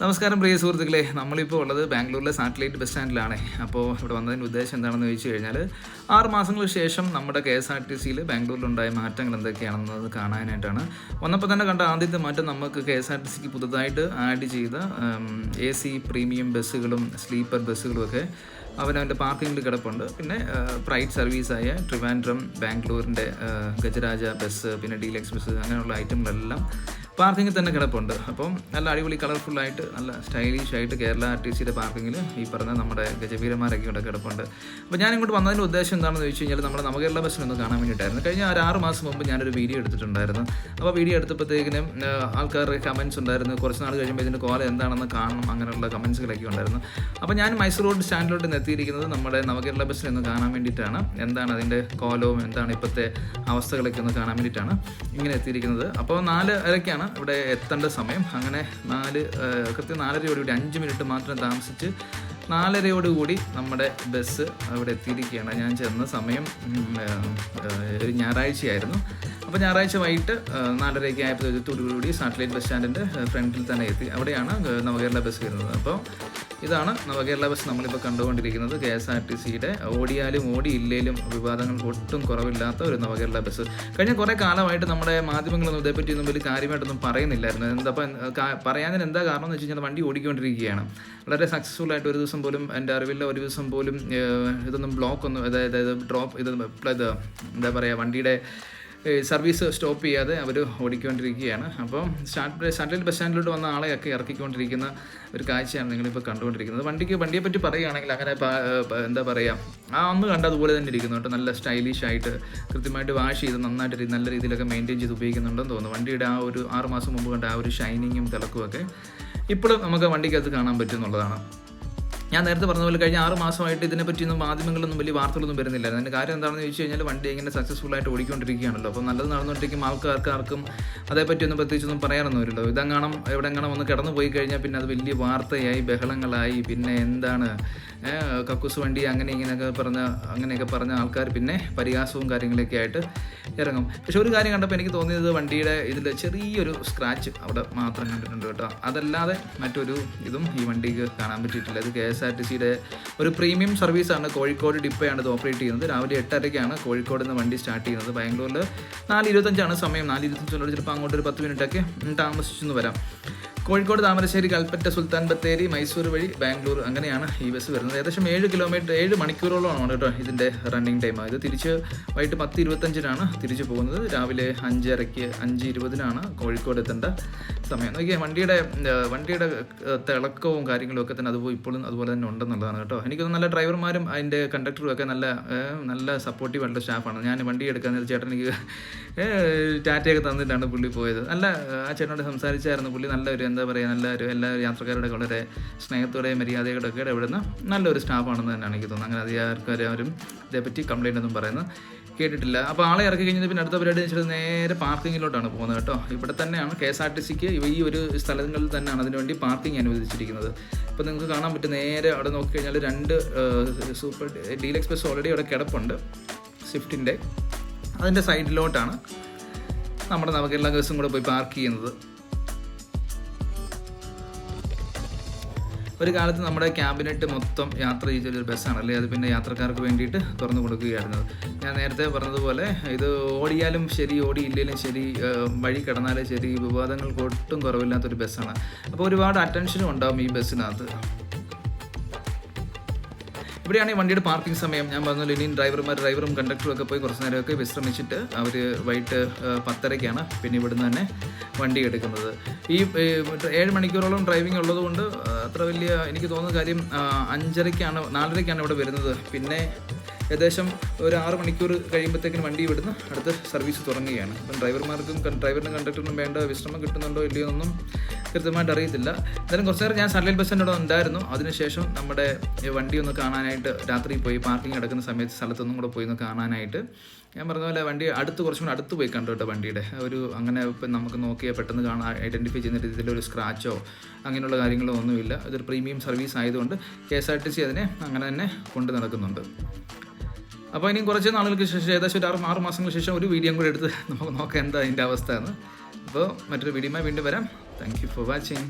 നമസ്കാരം പ്രിയ സുഹൃത്തുക്കളെ. നമ്മളിപ്പോൾ ഉള്ളത് ബാംഗ്ലൂരിലെ സാറ്റലൈറ്റ് ബസ് സ്റ്റാൻഡിലാണ്. അപ്പോൾ ഇവിടെ വന്നതിന്റെ ഉദ്ദേശം എന്താണെന്ന് ചോദിച്ചു കഴിഞ്ഞാൽ ആറ് മാസങ്ങൾക്ക് ശേഷം നമ്മുടെ കെ എസ് ആർ ടി സിയിൽ ബാംഗ്ലൂരിലുണ്ടായ മാറ്റങ്ങൾ എന്തൊക്കെയാണെന്നത് കാണാനായിട്ടാണ്. വന്നപ്പോൾ തന്നെ കണ്ട ആദ്യത്തെ മാറ്റം നമുക്ക് കെ എസ് ആർ ടി സിക്ക് പുതുതായിട്ട് ആഡ് ചെയ്ത എ സി പ്രീമിയം ബസ്സുകളും സ്ലീപ്പർ ബസ്സുകളുമൊക്കെ അവനവന്റെ പാർക്കിങ്ങിൽ കിടപ്പുണ്ട്. പിന്നെ പ്രൈറ്റ് സർവീസായ ട്രിവാൻഡ്രം ബാംഗ്ലൂരിന്റെ ഗജരാജ ബസ് പിന്നെ ഡീലക്സ് ബസ് അങ്ങനെയുള്ള ഐറ്റങ്ങളെല്ലാം പാർക്കിങ്ങിൽ തന്നെ കിടപ്പുണ്ട്. അപ്പം നല്ല അടിപൊളി കളർഫുള്ളായിട്ട് നല്ല സ്റ്റൈലിഷ് ആയിട്ട് കേരള ആർ ടി സിയുടെ പാർക്കിങ്ങിൽ ഈ പറഞ്ഞ നമ്മുടെ ഗജവീരന്മാരൊക്കെ ഇവിടെ കിടപ്പുണ്ട്. അപ്പോൾ ഞാൻ ഇങ്ങോട്ട് വന്നതിന്റെ ഉദ്ദേശം എന്താണെന്ന് ചോദിച്ചു കഴിഞ്ഞാൽ നമ്മുടെ നവകേരള ബസ്സിനൊന്ന് കാണാൻ വേണ്ടിയിട്ടായിരുന്നു. കഴിഞ്ഞ ഒരു ആറ് മാസം മുമ്പ് ഞാനൊരു വീഡിയോ എടുത്തിട്ടുണ്ടായിരുന്നു. അപ്പോൾ വീഡിയോ എടുത്തപ്പോഴത്തേക്കിനും ആൾക്കാരുടെ കമൻസ് ഉണ്ടായിരുന്നു. കുറച്ച് നാൾ കഴിയുമ്പോൾ ഇതിന്റെ കോല എന്താണെന്ന് കാണണം അങ്ങനെയുള്ള കമൻസുകളൊക്കെ ഉണ്ടായിരുന്നു. അപ്പോൾ ഞാൻ മൈസൂർ റോഡ് സ്റ്റാൻഡിലോട്ട് എത്തിയിരിക്കുന്നത് നമ്മുടെ നവകേരള ബസ്സിനെ ഒന്ന് കാണാൻ വേണ്ടിയിട്ടാണ്. എന്താണ് അതിന്റെ കോലവും എന്താണ് ഇപ്പോഴത്തെ അവസ്ഥകളൊക്കെ ഒന്ന് കാണാൻ വേണ്ടിയിട്ടാണ് ഇങ്ങനെ എത്തിയിരിക്കുന്നത്. അപ്പോൾ നാല് അരയ്ക്കാണ് ഇവിടെ എത്തേണ്ട സമയം. അങ്ങനെ നാല് കൃത്യം നാലരയോട് കൂടി അഞ്ച് മിനിറ്റ് മാത്രം താമസിച്ച് നാലരയോടുകൂടി നമ്മുടെ ബസ് അവിടെ എത്തിയിരിക്കുകയാണ്. ഞാൻ ചെന്ന സമയം ഒരു ഞായറാഴ്ചയായിരുന്നു. അപ്പോൾ ഞായറാഴ്ച വൈകിട്ട് നാലരയ്ക്ക് ആയപ്പോഴത്തോടുകൂടി സാറ്റലൈറ്റ് ബസ് സ്റ്റാൻഡിന്റെ ഫ്രണ്ടിൽ തന്നെ എത്തി. അവിടെയാണ് നവകേരള ബസ് വരുന്നത്. അപ്പോൾ ഇതാണ് നവകേരള ബസ് നമ്മളിപ്പോൾ കണ്ടുകൊണ്ടിരിക്കുന്നത്. കെ എസ് ആർ ടി സിയുടെ ഓടിയാലും ഓടിയില്ലേലും വിവാദങ്ങൾക്ക് ഒട്ടും കുറവില്ലാത്ത ഒരു നവകേരള ബസ്. കഴിഞ്ഞ കുറേ കാലമായിട്ട് നമ്മുടെ മാധ്യമങ്ങളൊന്നും ഇതേപ്പറ്റി ഒന്നും വലിയ കാര്യമായിട്ടൊന്നും പറയുന്നില്ലായിരുന്നു. എന്താ അപ്പം പറയാനതിന് എന്താ കാരണം എന്ന് വെച്ച് കഴിഞ്ഞാൽ വണ്ടി ഓടിക്കൊണ്ടിരിക്കുകയാണ്. വളരെ സക്സസ്ഫുൾ ആയിട്ട് ഒരു ദിവസം പോലും എന്റെ അറിവില്ല ഒരു ദിവസം പോലും ഇതൊന്നും ബ്ലോക്ക് ഒന്നും അതായത് ഡ്രോപ്പ് ഇത് എന്താ പറയുക വണ്ടിയുടെ സർവീസ് സ്റ്റോപ്പ് ചെയ്യാതെ അവർ ഓടിക്കൊണ്ടിരിക്കുകയാണ്. അപ്പം സ്റ്റാർട്ട് സാറ്റലൈറ്റ് ബസ് സ്റ്റാൻഡിലോട്ട് വന്ന ആളെയൊക്കെ ഇറക്കിക്കൊണ്ടിരിക്കുന്ന ഒരു കാഴ്ചയാണ് നിങ്ങളിപ്പോൾ കണ്ടുകൊണ്ടിരിക്കുന്നത്. വണ്ടിക്ക് വണ്ടിയെ പറ്റി പറയുകയാണെങ്കിൽ അങ്ങനെ എന്താ പറയുക ആ അന്ന് കണ്ട അതുപോലെ തന്നെ ഇരിക്കുന്നു കേട്ടോ. നല്ല സ്റ്റൈലിഷ് ആയിട്ട് കൃത്യമായിട്ട് വാഷ് ചെയ്ത് നന്നായിട്ട് നല്ല രീതിയിലൊക്കെ മെയിന്റെയിൻ ചെയ്ത് ഉപയോഗിക്കുന്നുണ്ടെന്ന് തോന്നുന്നു. വണ്ടിയുടെ ആ ഒരു ആറ് മാസം മുമ്പ് കണ്ട ആ ഒരു ഷൈനിങ്ങും തിളക്കുമൊക്കെ ഇപ്പോഴും നമുക്ക് വണ്ടിക്കകത്ത് കാണാൻ പറ്റും എന്നുള്ളതാണ് ഞാൻ നേരത്തെ പറഞ്ഞ പോലെ കഴിഞ്ഞ ആറ് മാസമായിട്ട് ഇതിനെപ്പറ്റിയൊന്നും മാധ്യമങ്ങളൊന്നും വലിയ വാർത്തകളൊന്നും വരുന്നില്ല. അതിന്റെ കാര്യം എന്താണെന്ന് ചോദിച്ചു കഴിഞ്ഞാൽ വണ്ടി ഇങ്ങനെ സക്സസ്ഫുൾ ആയിട്ട് ഓടിക്കൊണ്ടിരിക്കുകയാണല്ലോ. അപ്പോൾ നല്ലത് നടന്നുകൊണ്ടിരിക്കും ആൾക്കാർക്ക് ആർക്കും അതേപ്പറ്റിയൊന്നും പ്രത്യേകിച്ചൊന്നും പറയാനൊന്നും ഇല്ലല്ലോ ഇതെങ്ങാണം എവിടെങ്ങാണം ഒന്ന് കിടന്നു പോയി കഴിഞ്ഞാൽ പിന്നെ അത് വലിയ വാർത്തയായി ബഹളങ്ങളായി പിന്നെ എന്താണ് കക്കൂസ് വണ്ടി അങ്ങനെ ഇങ്ങനെയൊക്കെ പറഞ്ഞ അങ്ങനെയൊക്കെ പറഞ്ഞ ആൾക്കാർ പിന്നെ പരിഹാസവും കാര്യങ്ങളൊക്കെ ആയിട്ട് ഇറങ്ങും. പക്ഷെ ഒരു കാര്യം കണ്ടപ്പോൾ എനിക്ക് തോന്നിയത് വണ്ടിയുടെ ഇതിന്റെ ചെറിയൊരു സ്ക്രാച്ച് അവിടെ മാത്രം കണ്ടിട്ടുണ്ട് കേട്ടോ. അതല്ലാതെ മറ്റൊരു ഇതും ഈ വണ്ടിക്ക് കാണാൻ പറ്റിയിട്ടില്ല. ഇത് കെ എസ് ആർ ടി സിയുടെ ഒരു പ്രീമിയം സർവീസാണ് കോഴിക്കോട് ഡിപ്പയാണ് ഇത് ഓപ്പറേറ്റ് ചെയ്യുന്നത്. രാവിലെ എട്ടരയ്ക്കാണ് കോഴിക്കോട് നിന്ന് വണ്ടി സ്റ്റാർട്ട് ചെയ്യുന്നത്. ബാംഗ്ലൂരിൽ നാല് ഇരുപത്തഞ്ചാണ് സമയം. നാല് ഇരുപത്തഞ്ചോട് ചിലപ്പോൾ അങ്ങോട്ട് ഒരു പത്ത് മിനിറ്റൊക്കെ താമസിച്ചെന്ന് വരാം. കോഴിക്കോട് താമരശ്ശേരി കൽപ്പറ്റ സുൽത്താൻ ബത്തേരി മൈസൂർ വഴി ബാംഗ്ലൂർ അങ്ങനെയാണ് ഈ ബസ് വരുന്നത്. ഏകദേശം ഏഴ് കിലോമീറ്റർ ഏഴ് മണിക്കൂറോളമാണ് കേട്ടോ ഇതിന്റെ റണ്ണിങ് ടൈം ഇത് തിരിച്ച് വൈകിട്ട് പത്ത് ഇരുപത്തഞ്ചിനാണ് തിരിച്ചു പോകുന്നത്. രാവിലെ അഞ്ചരയ്ക്ക് അഞ്ച് ഇരുപതിനാണ് കോഴിക്കോട് എത്തേണ്ട സമയം. നോക്കിയാൽ വണ്ടിയുടെ വണ്ടിയുടെ തിളക്കവും കാര്യങ്ങളും ഒക്കെ തന്നെ അതുപോലെ ഇപ്പോഴും അതുപോലെ തന്നെ ഉണ്ടെന്നുള്ളതാണ് കേട്ടോ. എനിക്കൊന്ന് നല്ല ഡ്രൈവർമാരും അതിന്റെ കണ്ടക്ടറും ഒക്കെ നല്ല നല്ല സപ്പോർട്ടീവ് ആയിട്ടുള്ള സ്റ്റാഫാണ് ഞാൻ വണ്ടി എടുക്കാൻ നേരം ചേട്ടൻ എനിക്ക് ടാറ്റയൊക്കെ തന്നിട്ടാണ് പുള്ളി പോയത്. നല്ല ആ ചേട്ടനോട് സംസാരിച്ചായിരുന്നു പുള്ളി. നല്ലൊരു എന്താ പറയുക നല്ല ഒരു എല്ലാ യാത്രക്കാരുടെ വളരെ സ്നേഹത്തോടെയും മര്യാദയോടെ ഒക്കെ ഇടപെടുന്ന നല്ലൊരു സ്റ്റാഫാണെന്ന് തന്നെയാണ് എനിക്ക് തോന്നുന്നത്. അങ്ങനെ ആരും ഇതേപ്പറ്റി കംപ്ലൈന്റ് ഒന്നും പറയുന്നത്. കേട്ടിട്ടില്ല. അപ്പോൾ ആളെ ഇറക്കി കഴിഞ്ഞാൽ പിന്നെ അടുത്ത പരിപാടി വെച്ചിട്ട് നേരെ പാർക്കിങ്ങിലോട്ടാണ് പോകുന്നത് കേട്ടോ. ഇവിടെ തന്നെയാണ് കെ എസ് ആർ ടി സിക്ക് ഈ ഒരു സ്ഥലങ്ങളിൽ തന്നെയാണ് അതിനുവേണ്ടി പാർക്കിംഗ് അനുവദിച്ചിരിക്കുന്നത്. ഇപ്പോൾ നിങ്ങൾക്ക് കാണാൻ പറ്റും നേരെ അവിടെ നോക്കി കഴിഞ്ഞാൽ രണ്ട് സൂപ്പർ ഡീൽ എക്സ്പ്രസ് ഓൾറെഡി അവിടെ കിടപ്പുണ്ട്. സ്വിഫ്റ്റിന്റെ അതിന്റെ സൈഡിലോട്ടാണ് നമ്മുടെ നവകേരള ബസ്സും കൂടെ പോയി പാർക്ക് ചെയ്യുന്നത്. ഒരു കാലത്ത് നമ്മുടെ ക്യാബിനറ്റ് മൊത്തം യാത്ര ചെയ്തൊരു ബസ്സാണല്ലേ അത് പിന്നെ യാത്രക്കാർക്ക് വേണ്ടിയിട്ട് തുറന്നു കൊടുക്കുകയായിരുന്നു. ഞാൻ നേരത്തെ പറഞ്ഞതുപോലെ ഇത് ഓടിയാലും ശരി ഓടിയില്ലെങ്കിലും ശരി വഴി കിടന്നാലും ശരി വിവാദങ്ങൾക്ക് ഒട്ടും കുറവില്ലാത്തൊരു ബസ്സാണ്. അപ്പോൾ ഒരുപാട് അറ്റൻഷനും ഉണ്ടാവും ഈ ബസ്സിനകത്ത്. ഇവിടെയാണ് ഈ വണ്ടിയുടെ പാർക്കിംഗ് സമയം. ഞാൻ പറഞ്ഞല്ലോ ഇനിയും ഡ്രൈവർമാർ ഡ്രൈവറും കണ്ടക്ടറും ഒക്കെ പോയി കുറച്ച് നേരമൊക്കെ വിശ്രമിച്ചിട്ട് അവർ വൈകിട്ട് പത്തരയ്ക്കാണ് പിന്നെ ഇവിടുന്ന് തന്നെ വണ്ടി എടുക്കുന്നത്. ഈ ഏഴ് മണിക്കൂറോളം ഡ്രൈവിംഗ് ഉള്ളതുകൊണ്ട് അത്ര വലിയ എനിക്ക് തോന്നുന്ന കാര്യം അഞ്ചരയ്ക്കാണ് നാലരയ്ക്കാണ് ഇവിടെ വരുന്നത്. പിന്നെ ഏകദേശം ഒരു ആറ് മണിക്കൂർ കഴിയുമ്പോഴത്തേക്കിന് വണ്ടി ഇവിടുന്ന് അടുത്ത സർവീസ് തുടങ്ങുകയാണ്. അപ്പം ഡ്രൈവർമാർക്കും ഡ്രൈവറിനും കണ്ടക്ടറിനും വേണ്ട വിശ്രമം കിട്ടുന്നുണ്ടോ ഇല്ലയോ എന്നൊന്നും കൃത്യമായിട്ട് അറിയത്തില്ല. എന്നാലും കുറച്ച് നേരം ഞാൻ സാറ്റലൈറ്റ് ബസ്സിന്റെ ഉണ്ടായിരുന്നു അതിനുശേഷം നമ്മുടെ വണ്ടി ഒന്ന് കാണാനായിട്ട് രാത്രി പോയി. പാർക്കിംഗ് കിടക്കുന്ന സമയത്ത് സ്ഥലത്തൊന്നും കൂടെ പോയി ഒന്ന് കാണാനായിട്ട്. ഞാൻ പറഞ്ഞ പോലെ വണ്ടി അടുത്ത് കുറച്ചും കൂടെ അടുത്ത് പോയി കണ്ടു കേട്ടോ വണ്ടിയുടെ. ഒരു അങ്ങനെ ഇപ്പം നമുക്ക് നോക്കിയാൽ പെട്ടെന്ന് കാണാൻ ഐഡന്റിഫൈ ചെയ്യുന്ന രീതിയിൽ ഒരു സ്ക്രാച്ചോ അങ്ങനെയുള്ള കാര്യങ്ങളോ ഒന്നുമില്ല. ഇതൊരു പ്രീമിയം സർവീസ് ആയതുകൊണ്ട് K S R T C അതിനെ അങ്ങനെ തന്നെ കൊണ്ട് നടക്കുന്നുണ്ട്. അപ്പോൾ ഇനിയും കുറച്ച് നാളുകൾക്ക് ശേഷം ഏകദേശം ഒരു ആറ് ആറ് മാസങ്ങൾക്ക് ശേഷം ഒരു വീഡിയോ കൂടെ എടുത്ത് നമുക്ക് നോക്കാം എന്താ അതിന്റെ അവസ്ഥ എന്ന്. അപ്പോൾ മറ്റൊരു വീഡിയോമായി വീണ്ടും വരാം. Thank you for watching